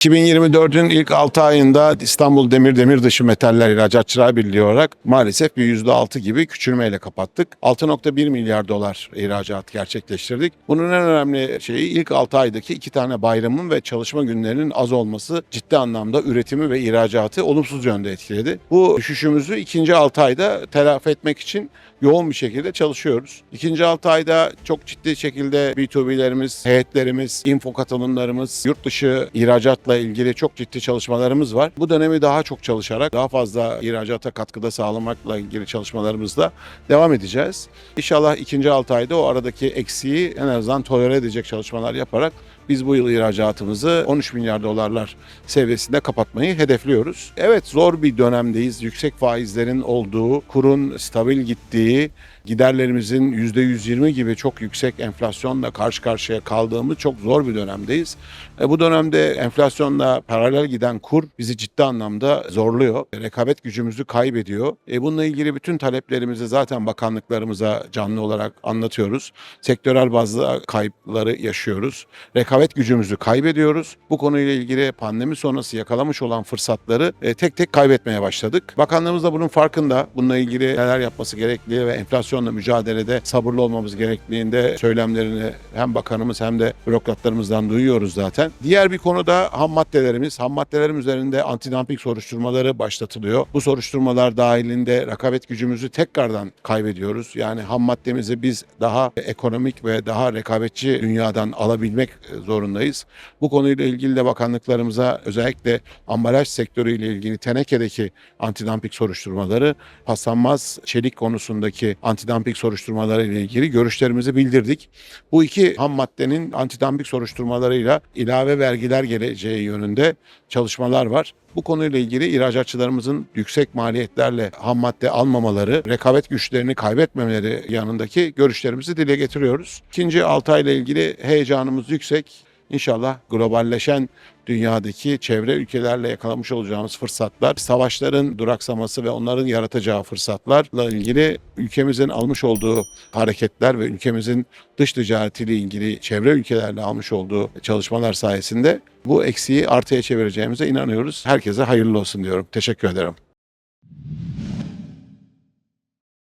2024'ün ilk 6 ayında İstanbul Demir Demirdışı Metaller İhracatçılar Birliği olarak maalesef bir %6 gibi küçülmeyle kapattık. 6.1 milyar dolar ihracat gerçekleştirdik. Bunun en önemli şeyi ilk 6 aydaki iki tane bayramın ve çalışma günlerinin az olması ciddi anlamda üretimi ve ihracatı olumsuz yönde etkiledi. Bu düşüşümüzü ikinci 6 ayda telafi etmek için yoğun bir şekilde çalışıyoruz. İkinci 6 ayda çok ciddi şekilde B2B'lerimiz, heyetlerimiz, info katılımlarımız, yurt dışı ihracatla ilgili çok ciddi çalışmalarımız var. Bu dönemi daha çok çalışarak daha fazla ihracata katkıda sağlamakla ilgili çalışmalarımızla devam edeceğiz. İnşallah ikinci 6 ayda o aradaki eksiği en azından tolere edecek çalışmalar yaparak biz bu yıl ihracatımızı 13 milyar dolarlar seviyesinde kapatmayı hedefliyoruz. Evet zor bir dönemdeyiz. Yüksek faizlerin olduğu, kurun stabil gittiği, giderlerimizin %120 gibi çok yüksek enflasyonla karşı karşıya kaldığımız çok zor bir dönemdeyiz. E, bu dönemde enflasyonla paralel giden kur bizi ciddi anlamda zorluyor. Rekabet gücümüzü kaybediyor. E, bununla ilgili bütün taleplerimizi zaten bakanlıklarımıza canlı olarak anlatıyoruz. Sektörel bazda kayıpları yaşıyoruz. Rekabet gücümüzü kaybediyoruz. Bu konuyla ilgili pandemi sonrası yakalamış olan fırsatları e, tek tek kaybetmeye başladık. Bakanlığımız da bunun farkında. Bununla ilgili neler yapması gerektiği ve enflasyonla mücadelede sabırlı olmamız gerektiğinde söylemlerini hem bakanımız hem de bürokratlarımızdan duyuyoruz zaten. Diğer bir konuda ham maddelerimiz. Ham maddelerim üzerinde antidumping soruşturmaları başlatılıyor. Bu soruşturmalar dahilinde rekabet gücümüzü tekrardan kaybediyoruz. Yani ham maddemizi biz daha ekonomik ve daha rekabetçi dünyadan alabilmek zorundayız. Bu konuyla ilgili de bakanlıklarımıza özellikle ambalaj sektörüyle ilgili tenekedeki antidumping soruşturmaları, paslanmaz çelik konusundaki antidumping soruşturmaları ile ilgili görüşlerimizi bildirdik. Bu iki ham maddenin antidumping soruşturmalarıyla ilave vergiler geleceği yönünde çalışmalar var. Bu konuyla ilgili ihracatçılarımızın yüksek maliyetlerle ham madde almamaları, rekabet güçlerini kaybetmemeleri yanındaki görüşlerimizi dile getiriyoruz. İkinci 6 ayla ilgili heyecanımız yüksek. İnşallah globalleşen dünyadaki çevre ülkelerle yakalamış olacağımız fırsatlar, savaşların duraksaması ve onların yaratacağı fırsatlarla ilgili ülkemizin almış olduğu hareketler ve ülkemizin dış ticaretiyle ilgili çevre ülkelerle almış olduğu çalışmalar sayesinde bu eksiği artıya çevireceğimize inanıyoruz. Herkese hayırlı olsun diyorum. Teşekkür ederim.